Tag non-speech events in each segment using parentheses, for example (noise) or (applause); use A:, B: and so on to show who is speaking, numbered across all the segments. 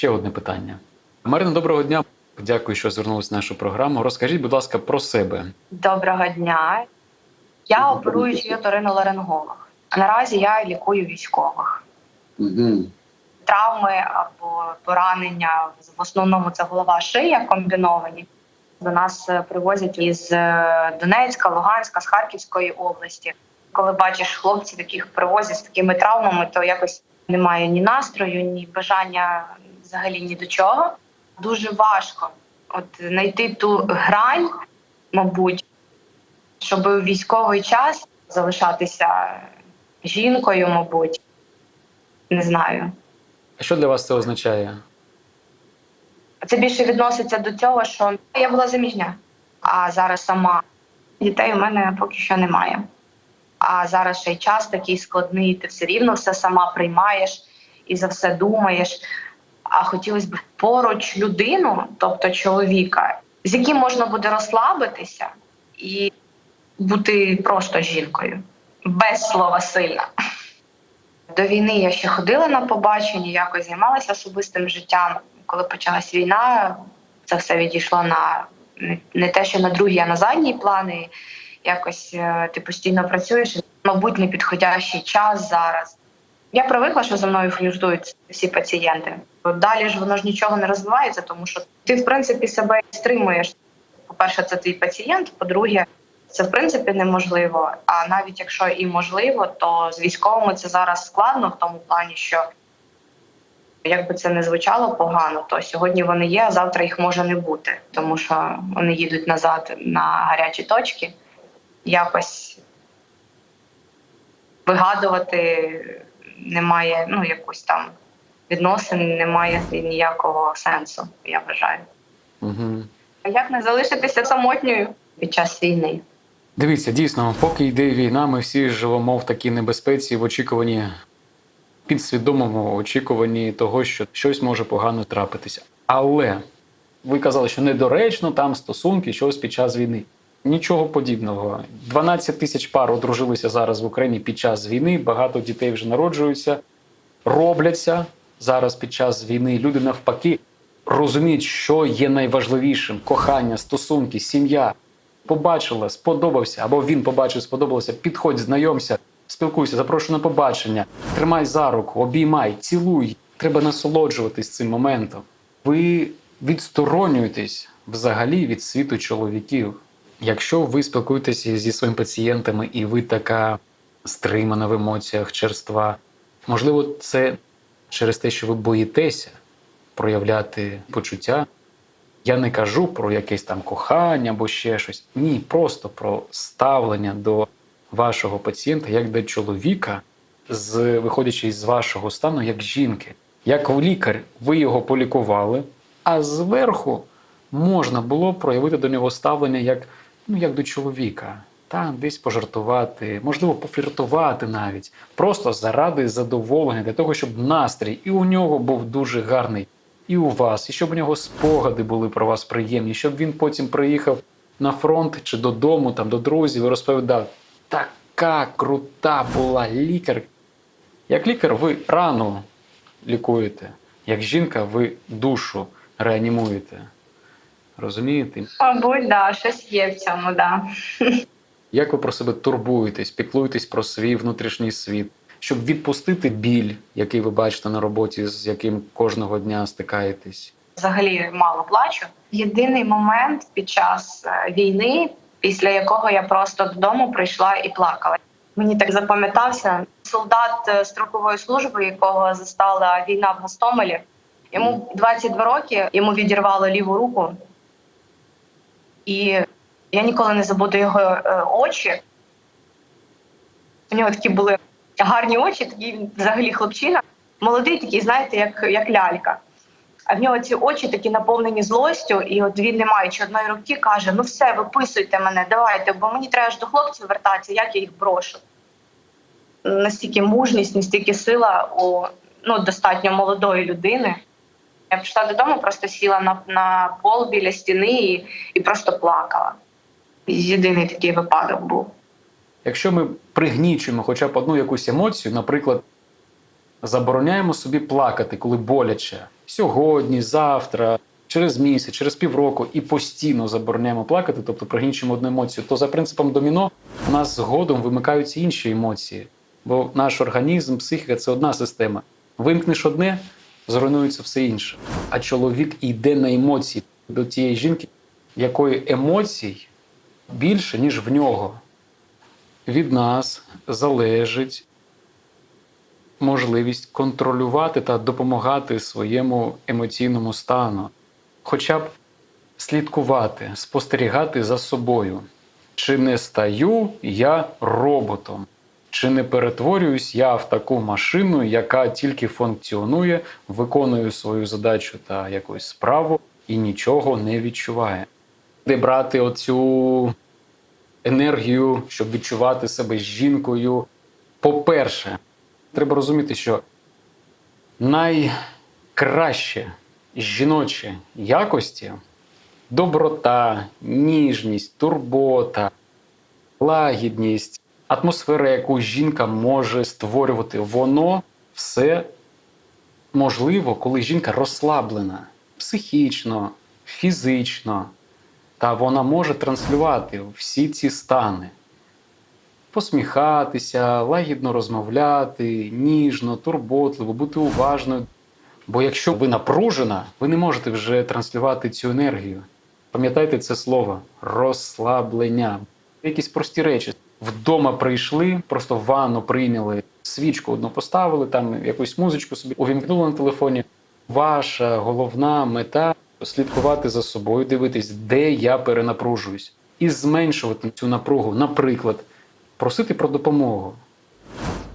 A: ще одне питання. Марина, доброго дня. Дякую, що звернулися в нашу програму. Розкажіть, будь ласка, про себе.
B: Доброго дня. Я оперуючий оториноларинголог. Наразі я лікую військових.
C: Угу.
B: Травми або поранення в основному це голова шия комбіновані. До нас е, привозять із е, Донецька, Луганська, з Харківської області. Коли бачиш хлопців, яких привозять з такими травмами, то якось немає ні настрою, ні бажання взагалі ні до чого. Дуже важко от знайти ту грань, мабуть, щоб у військовий час залишатися жінкою, мабуть, не знаю.
A: А що для вас це означає?
B: Це більше відноситься до цього, що я була заміжня, а зараз сама дітей у мене поки що немає. А зараз ще й час такий складний, ти все рівно все сама приймаєш і за все думаєш. А хотілося б поруч людину, тобто чоловіка, з яким можна буде розслабитися і бути просто жінкою, без слова сильна. До війни я ще ходила на побачення, якось займалася особистим життям. Коли почалась війна, це все відійшло на не- не те, що на другі, а на задні плани. Якось е, ти постійно працюєш. Мабуть, непідходящий час зараз. Я привикла, що за мною фліртують всі пацієнти. Далі ж воно ж нічого не розвивається, тому що ти, в принципі, себе стримуєш. По-перше, це твій пацієнт. По-друге, це в принципі неможливо. А навіть якщо і можливо, то з військовими це зараз складно в тому плані, що як би це не звучало погано, то сьогодні вони є, а завтра їх може не бути, тому що вони їдуть назад на гарячі точки. Якось вигадувати немає, ну якусь там відносин, немає ніякого сенсу, я вважаю.
A: Угу.
B: А Як не залишитися самотньою під час війни?
A: Дивіться, дійсно, поки йде війна, ми всі живемо в такій небезпеці в очікуванні, підсвідомому очікуванні того, що щось може погано трапитися. Але ви казали, що недоречно там стосунки, щось під час війни. Нічого подібного. 12 тисяч пар одружилися зараз в Україні під час війни. Багато дітей вже народжуються, робляться зараз під час війни. Люди навпаки розуміють, що є найважливішим: кохання, стосунки, сім'я побачила, сподобався, або він побачив, сподобалося, підходь, знайомся, спілкуйся, запрошую на побачення, тримай за руку, обіймай, цілуй. Треба насолоджуватись цим моментом. Ви відсторонюєтесь взагалі від світу чоловіків. Якщо ви спілкуєтеся зі своїми пацієнтами і ви така стримана в емоціях, черства, можливо, це через те, що ви боїтеся проявляти почуття, я не кажу про якесь там кохання або ще щось. Ні, просто про ставлення до вашого пацієнта як до чоловіка, з виходячи з вашого стану як жінки. Як лікар, ви його полікували, а зверху можна було проявити до нього ставлення як, ну, як до чоловіка. Та десь пожартувати, можливо, пофліртувати навіть, просто заради задоволення, для того, щоб настрій і у нього був дуже гарний, і у вас, і щоб у нього спогади були про вас приємні, щоб він потім приїхав на фронт чи додому, там до друзів і розповідав: така крута була лікар. Як лікар, ви рану лікуєте, як жінка, ви душу реанімуєте. Розумієте?
B: Мабуть, да, щось є в цьому, да.
A: Як ви про себе турбуєтесь, піклуєтесь про свій внутрішній світ, щоб відпустити біль, який ви бачите на роботі, з яким кожного дня стикаєтесь?
B: Взагалі мало плачу. Єдиний момент під час е, війни, після якого я просто додому прийшла і плакала. Мені так запам'ятався солдат е, строкової служби, якого застала війна в Гостомелі. Йому 22 роки, йому відірвало ліву руку, і я ніколи не забуду його е, очі. У нього такі були гарні очі, такий він взагалі хлопчина. Молодий, такий, знаєте, як, як лялька. А в нього ці очі такі наповнені злостю, і от він, не маючи одної руки, каже: Ну все, виписуйте мене, давайте, бо мені треба ж до хлопців вертатися, як я їх брошу. Настільки мужність, настільки сила у ну, достатньо молодої людини. Я прийшла додому, просто сіла на, на пол біля стіни і, і просто плакала. Єдиний такий випадок був.
A: Якщо ми пригнічуємо хоча б одну якусь емоцію, наприклад, забороняємо собі плакати, коли боляче, сьогодні, завтра, через місяць, через півроку і постійно забороняємо плакати, тобто пригнічуємо одну емоцію, то за принципом доміно у нас згодом вимикаються інші емоції. Бо наш організм, психіка це одна система. Вимкнеш одне, зруйнується все інше. А чоловік йде на емоції до тієї жінки, якої емоцій більше, ніж в нього. Від нас залежить можливість контролювати та допомагати своєму емоційному стану, хоча б слідкувати, спостерігати за собою. Чи не стаю я роботом? Чи не перетворююсь я в таку машину, яка тільки функціонує, виконує свою задачу та якусь справу і нічого не відчуває? Де брати оцю енергію, щоб відчувати себе жінкою? По-перше, треба розуміти, що найкраще жіночі якості доброта, ніжність, турбота, лагідність, атмосфера, яку жінка може створювати, воно все можливо, коли жінка розслаблена психічно, фізично, та вона може транслювати всі ці стани. Посміхатися, лагідно розмовляти, ніжно, турботливо, бути уважною. Бо якщо ви напружена, ви не можете вже транслювати цю енергію. Пам'ятайте це слово розслаблення. Якісь прості речі. Вдома прийшли, просто ванну прийняли, свічку одну поставили, там якусь музичку собі увімкнули на телефоні. Ваша головна мета слідкувати за собою, дивитись, де я перенапружуюсь, і зменшувати цю напругу. Наприклад, просити про допомогу.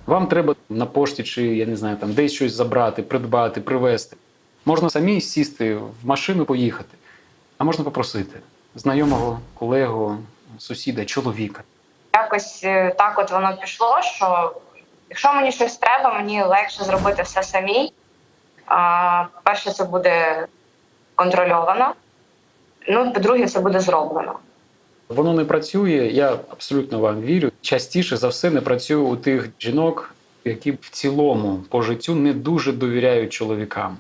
A: Вам треба на пошті чи я не знаю, там десь щось забрати, придбати, привезти. Можна самі сісти в машину, поїхати, а можна попросити знайомого, колегу, сусіда, чоловіка.
B: Якось е, так от воно пішло, що якщо мені щось треба, мені легше зробити все самій. А, перше, це буде контрольовано. Ну, по-друге, це буде зроблено.
A: Воно не працює, я абсолютно вам вірю. Частіше за все не працює у тих жінок, які в цілому по життю не дуже довіряють чоловікам.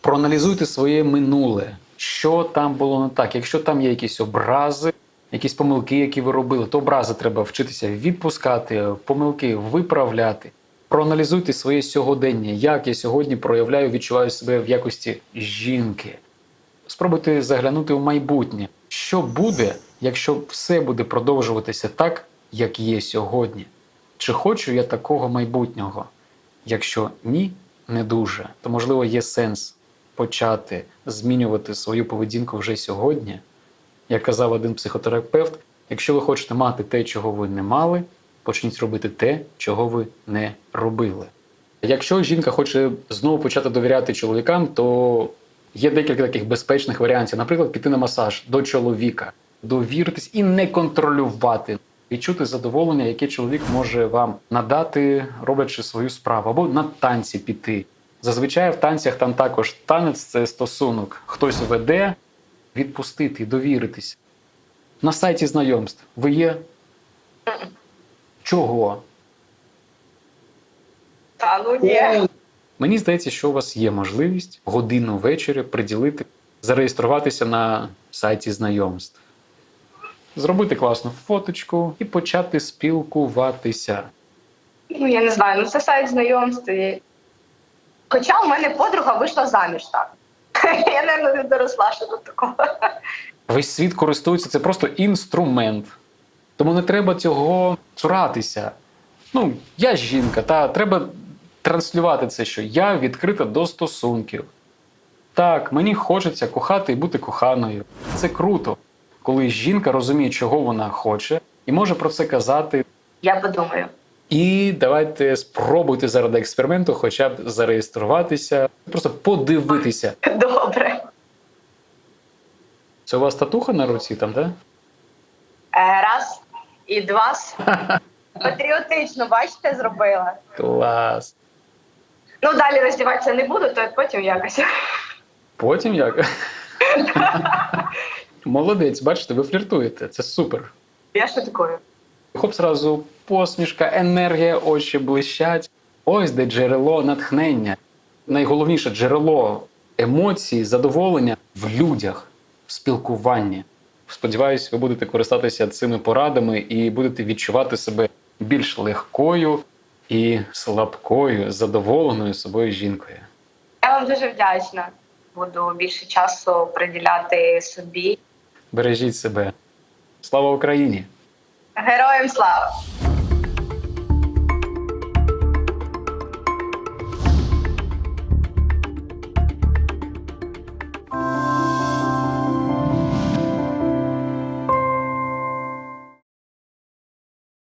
A: Проаналізуйте своє минуле, що там було не так. Якщо там є якісь образи, якісь помилки, які ви робили, то образи треба вчитися відпускати, помилки виправляти. Проаналізуйте своє сьогодення, як я сьогодні проявляю, відчуваю себе в якості жінки. Спробуйте заглянути у майбутнє. Що буде, якщо все буде продовжуватися так, як є сьогодні? Чи хочу я такого майбутнього? Якщо ні, не дуже, то можливо є сенс почати змінювати свою поведінку вже сьогодні. Як казав один психотерапевт, якщо ви хочете мати те, чого ви не мали, почніть робити те, чого ви не робили. Якщо жінка хоче знову почати довіряти чоловікам, то є декілька таких безпечних варіантів. Наприклад, піти на масаж до чоловіка, довіритись і не контролювати, відчути задоволення, яке чоловік може вам надати, роблячи свою справу, або на танці піти. Зазвичай в танцях там також танець це стосунок. Хтось веде, відпустити, довіритись. На сайті знайомств ви є? Чого?
B: Та ну ні.
A: Мені здається, що у вас є можливість годину ввечері приділити, зареєструватися на сайті знайомств, зробити класну фоточку і почати спілкуватися.
B: Ну я не знаю, ну це сайт знайомств. Хоча у мене подруга вийшла заміж так. (laughs) Я не, не доросла ще до такого.
A: Весь світ користується це просто інструмент. Тому не треба цього цуратися. Ну, я жінка, та треба транслювати це, що я відкрита до стосунків. Так, мені хочеться кохати і бути коханою. Це круто, коли жінка розуміє, чого вона хоче, і може про це казати.
B: Я подумаю.
A: І давайте спробуйте заради експерименту, хоча б зареєструватися, просто подивитися.
B: Добре.
A: Це у вас татуха на руці там, так?
B: Е, раз і два. (laughs) Патріотично, бачите, зробила.
A: Клас.
B: Ну, далі роздіватися не буду, то потім якось.
A: Потім як? (laughs) Молодець, бачите, ви фліртуєте. Це супер.
B: Я шуткую.
A: Хоп, зразу посмішка, енергія, очі блищать. Ось де джерело натхнення. Найголовніше джерело емоції, задоволення в людях, в спілкуванні. Сподіваюсь, ви будете користатися цими порадами і будете відчувати себе більш легкою і слабкою, задоволеною собою жінкою.
B: Я вам дуже вдячна. Буду більше часу приділяти собі.
A: Бережіть себе. Слава Україні!
B: Herojem sláva!